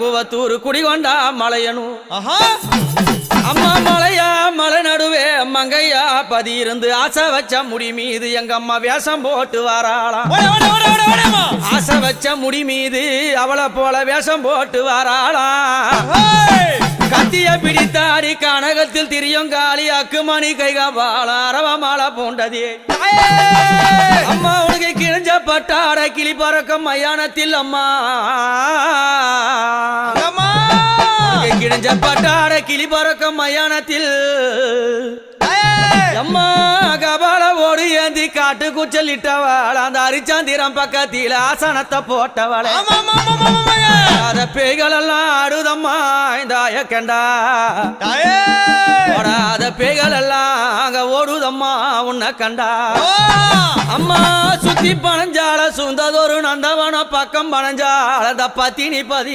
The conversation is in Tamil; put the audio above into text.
குவத்தூர் குடிகொண்டா மலையனும் அம்மா மலையா மலை நடுவே மங்கையா பதி இருந்து ஆசை வச்ச முடி மீது எங்க அம்மா வேஷம் போட்டு வாராளாம். ஆசை வச்ச முடி மீது அவளை போல வேஷம் போட்டு வாராளாம். கத்திய பிடித்தாடி கனகத்தில் திரியும் காளி அக்குமணி கைகாபால அரவ மாலை பூண்டதே அம்மா உனக்கு கிழிஞ்ச பட்டாட கிளி பறக்கும் மயானத்தில் அம்மா. பட்டாட கிளி பறக்கும் மயானத்தில் அம்மா கபால ஓடு ஏந்தி காட்டு குச்சலிட்டவள் அந்த அரிச்சாந்திரம் பக்கத்தில ஆசனத்தை போட்டவளே. அத பேய்கள் எல்லாம் ஆடுதம்மா இந்த கண்டா தாயே ஓடாத பேய்கள் எல்லாம் அங்க ஓடுதம்மா உன்னை கண்டா அம்மா சுத்தி பனஞ்சால சுந்ததொரு நந்தவன பக்கம் பனஞ்சால இந்த பத்தினி பதி